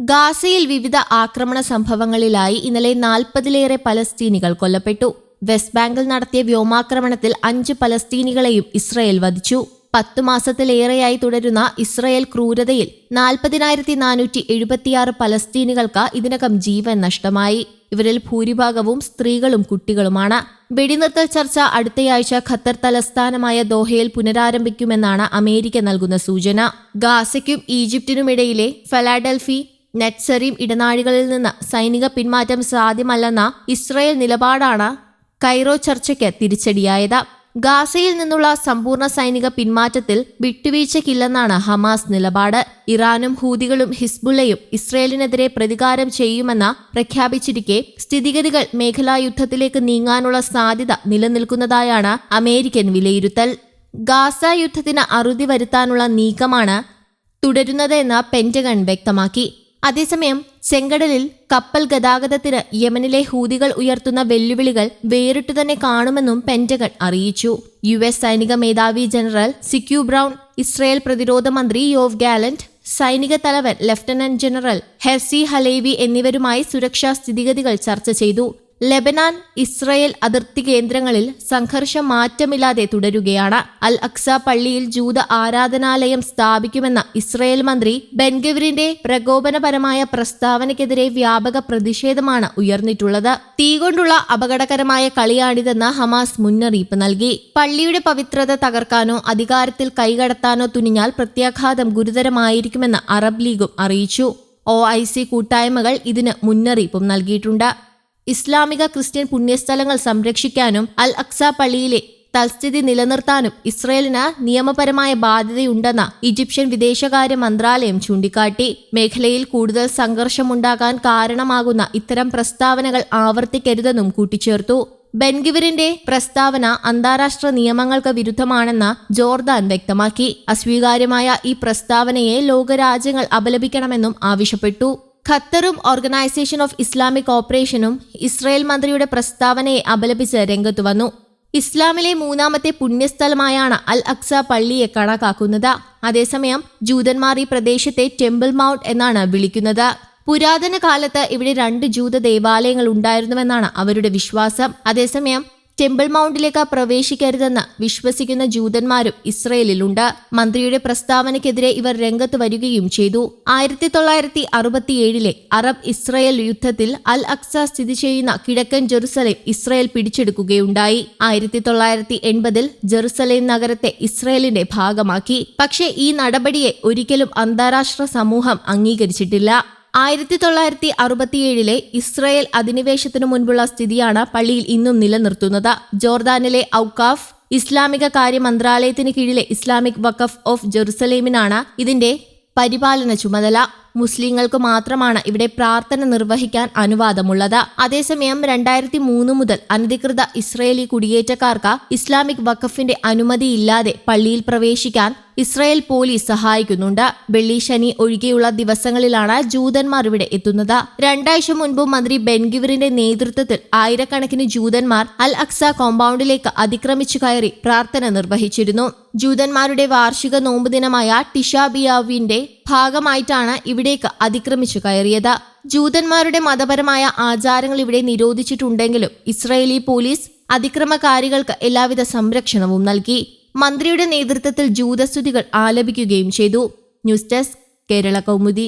ഗാസയിൽ വിവിധ ആക്രമണ സംഭവങ്ങളിലായി ഇന്നലെ നാൽപ്പതിലേറെ പലസ്തീനികൾ കൊല്ലപ്പെട്ടു. വെസ്റ്റ് ബാങ്കിൽ നടത്തിയ വ്യോമാക്രമണത്തിൽ അഞ്ച് പലസ്തീനികളെയും ഇസ്രയേൽ വധിച്ചു. പത്തു മാസത്തിലേറെയായി തുടരുന്ന ഇസ്രയേൽ ക്രൂരതയിൽ നാൽപ്പതിനായിരത്തി നാനൂറ്റി എഴുപത്തിയാറ് പലസ്തീനികൾക്ക് ഇതിനകം ജീവൻ നഷ്ടമായി. ഇവരിൽ ഭൂരിഭാഗവും സ്ത്രീകളും കുട്ടികളുമാണ്. വെടിനിർത്തൽ ചർച്ച അടുത്തയാഴ്ച ഖത്തർ തലസ്ഥാനമായ ദോഹയിൽ പുനരാരംഭിക്കുമെന്നാണ് അമേരിക്ക നൽകുന്ന സൂചന. ഗാസയ്ക്കും ഈജിപ്തിനുമിടയിലെ ഫെലാഡൽഫി നെറ്റ്സറീം ഇടനാഴികളിൽ നിന്ന് സൈനിക പിന്മാറ്റം സാധ്യമല്ലെന്ന ഇസ്രയേൽ നിലപാടാണ് കൈറോ ചർച്ചയ്ക്ക് തിരിച്ചടിയായത്. ഗാസയിൽ നിന്നുള്ള സമ്പൂർണ സൈനിക പിന്മാറ്റത്തിൽ വിട്ടുവീഴ്ചയ്ക്കില്ലെന്നാണ് ഹമാസ് നിലപാട്. ഇറാനും ഹൂതികളും ഹിസ്ബുള്ളയും ഇസ്രയേലിനെതിരെ പ്രതികാരം ചെയ്യുമെന്ന് പ്രഖ്യാപിച്ചിരിക്കെ സ്ഥിതിഗതികൾ മേഖലാ യുദ്ധത്തിലേക്ക് നീങ്ങാനുള്ള സാധ്യത നിലനിൽക്കുന്നതായാണ് അമേരിക്കൻ വിലയിരുത്തൽ. ഗാസ യുദ്ധത്തിന് അറുതി വരുത്താനുള്ള നീക്കമാണ് തുടരുന്നതെന്ന് പെന്റഗൺ വ്യക്തമാക്കി. അതേസമയം ചെങ്കടലിൽ കപ്പൽ ഗതാഗതത്തിന് യമനിലെ ഹൂതികൾ ഉയർത്തുന്ന വെല്ലുവിളികൾ വേറിട്ടു തന്നെ കാണുമെന്നും പെന്റഗൺ അറിയിച്ചു. യു എസ് സൈനിക മേധാവി ജനറൽ സിക്യു ബ്രൗൺ ഇസ്രയേൽ പ്രതിരോധ മന്ത്രി യോവ് ഗാലന്റ് സൈനിക തലവൻ ലഫ്റ്റനന്റ് ജനറൽ ഹെർസി ഹലേവി എന്നിവരുമായി സുരക്ഷാ സ്ഥിതിഗതികൾ ചർച്ച ചെയ്തു. ലെബനാൻ ഇസ്രയേൽ അതിർത്തി കേന്ദ്രങ്ങളിൽ സംഘർഷം മാറ്റമില്ലാതെ തുടരുകയാണ്. അൽ അക്സ പള്ളിയിൽ ജൂത ആരാധനാലയം സ്ഥാപിക്കുമെന്ന ഇസ്രയേൽ മന്ത്രി ബെൻഗവിറിന്റെ പ്രകോപനപരമായ പ്രസ്താവനയ്ക്കെതിരെ വ്യാപക പ്രതിഷേധമാണ് ഉയർന്നിട്ടുള്ളത്. തീ കൊണ്ടുള്ള അപകടകരമായ കളിയാണിതെന്ന് ഹമാസ് മുന്നറിയിപ്പ് നൽകി. പള്ളിയുടെ പവിത്രത തകർക്കാനോ അധികാരത്തിൽ കൈകടത്താനോ തുനിഞ്ഞാൽ പ്രത്യാഘാതം ഗുരുതരമായിരിക്കുമെന്ന് അറബ് ലീഗും അറിയിച്ചു. ഒ ഐ സി കൂട്ടായ്മകൾ ഇതിന് മുന്നറിയിപ്പും നൽകിയിട്ടുണ്ട്. ഇസ്ലാമിക ക്രിസ്ത്യൻ പുണ്യസ്ഥലങ്ങൾ സംരക്ഷിക്കാനും അൽ അക്സ പള്ളിയിലെ തൽസ്ഥിതി നിലനിർത്താനും ഇസ്രയേലിന് നിയമപരമായ ബാധ്യതയുണ്ടെന്ന ഈജിപ്ഷ്യൻ വിദേശകാര്യ മന്ത്രാലയം ചൂണ്ടിക്കാട്ടി. മേഖലയിൽ കൂടുതൽ സംഘർഷമുണ്ടാകാൻ കാരണമാകുന്ന ഇത്തരം പ്രസ്താവനകൾ ആവർത്തിക്കരുതെന്നും കൂട്ടിച്ചേർത്തു. ബെൻഗിവിറിന്റെ പ്രസ്താവന അന്താരാഷ്ട്ര നിയമങ്ങൾക്ക് വിരുദ്ധമാണെന്ന് ജോർദാൻ വ്യക്തമാക്കി. അസ്വീകാര്യമായ ഈ പ്രസ്താവനയെ ലോകരാജ്യങ്ങൾ അപലപിക്കണമെന്നും ആവശ്യപ്പെട്ടു. ഖത്തറും ഓർഗനൈസേഷൻ ഓഫ് ഇസ്ലാമിക് ഓപ്പറേഷനും ഇസ്രായേൽ മന്ത്രിയുടെ പ്രസ്താവനയെ അപലപിച്ച് രംഗത്തു വന്നു. ഇസ്ലാമിലെ മൂന്നാമത്തെ പുണ്യസ്ഥലമായാണ് അൽ അക്സ പള്ളിയെ കണക്കാക്കുന്നത്. അതേസമയം ജൂതന്മാർ ഈ പ്രദേശത്തെ ടെമ്പിൾ മൗണ്ട് എന്നാണ് വിളിക്കുന്നത്. പുരാതന കാലത്ത് ഇവിടെ രണ്ട് ജൂത ദേവാലയങ്ങൾ ഉണ്ടായിരുന്നുവെന്നാണ് അവരുടെ വിശ്വാസം. അതേസമയം ടെമ്പിൾ മൗണ്ടിലേക്ക് പ്രവേശിക്കരുതെന്ന് വിശ്വസിക്കുന്ന ജൂതന്മാരും ഇസ്രയേലിലുണ്ട്. മന്ത്രിയുടെ പ്രസ്താവനയ്ക്കെതിരെ ഇവർ രംഗത്ത് വരികയും ചെയ്തു. ആയിരത്തി തൊള്ളായിരത്തി അറുപത്തിയേഴിലെ അറബ് ഇസ്രയേൽ യുദ്ധത്തിൽ അൽ അക്സ സ്ഥിതി ചെയ്യുന്ന കിഴക്കൻ ജെറുസലേം ഇസ്രയേൽ പിടിച്ചെടുക്കുകയുണ്ടായി. ആയിരത്തി തൊള്ളായിരത്തി എൺപതിൽ ജെറുസലേം നഗരത്തെ ഇസ്രയേലിന്റെ ഭാഗമാക്കി. പക്ഷേ ഈ നടപടിയെ ഒരിക്കലും അന്താരാഷ്ട്ര സമൂഹം അംഗീകരിച്ചിട്ടില്ല. ആയിരത്തി തൊള്ളായിരത്തി അറുപത്തിയേഴിലെ ഇസ്രയേൽ അധിനിവേശത്തിനു മുൻപുള്ള സ്ഥിതിയാണ് പള്ളിയിൽ ഇന്നും നിലനിർത്തുന്നത്. ജോർദാനിലെ ഔക്കാഫ് ഇസ്ലാമിക കാര്യ മന്ത്രാലയത്തിന് കീഴിലെ ഇസ്ലാമിക് വഖഫ് ഓഫ് ജെറുസലേമിനാണ് ഇതിന്റെ പരിപാലന ചുമതല. മുസ്ലിങ്ങൾക്ക് മാത്രമാണ് ഇവിടെ പ്രാർത്ഥന നിർവഹിക്കാൻ അനുവാദമുള്ളത്. അതേസമയം രണ്ടായിരത്തി മൂന്ന് മുതൽ അനധികൃത ഇസ്രയേലി കുടിയേറ്റക്കാർക്ക് ഇസ്ലാമിക് വഖഫിന്റെ അനുമതിയില്ലാതെ പള്ളിയിൽ പ്രവേശിക്കാൻ ഇസ്രായേൽ പോലീസ് സഹായിക്കുന്നുണ്ട്. വെള്ളി ശനി ഒഴികെയുള്ള ദിവസങ്ങളിലാണ് ജൂതന്മാർ ഇവിടെ എത്തുന്നത്. രണ്ടാഴ്ച മുൻപ് മന്ത്രി ബെൻഗിവറിന്റെ നേതൃത്വത്തിൽ ആയിരക്കണക്കിന് ജൂതന്മാർ അൽ അക്സ കോമ്പൗണ്ടിലേക്ക് അതിക്രമിച്ചു കയറി പ്രാർത്ഥന നിർവഹിച്ചിരുന്നു. ജൂതന്മാരുടെ വാർഷിക നോമ്പ് ദിനമായ ടിഷാബിയാവിന്റെ ഭാഗമായിട്ടാണ് ഇവിടേക്ക് അതിക്രമിച്ചു കയറിയത്. ജൂതന്മാരുടെ മതപരമായ ആചാരങ്ങൾ ഇവിടെ നിരോധിച്ചിട്ടുണ്ടെങ്കിലും ഇസ്രയേലി പോലീസ് അതിക്രമകാരികൾക്ക് എല്ലാവിധ സംരക്ഷണവും നൽകി. മന്ത്രിയുടെ നേതൃത്വത്തിൽ ജൂതസ്തുതികൾ ആലപിക്കുകയും ചെയ്തു. News desk Kerala Kaumudi.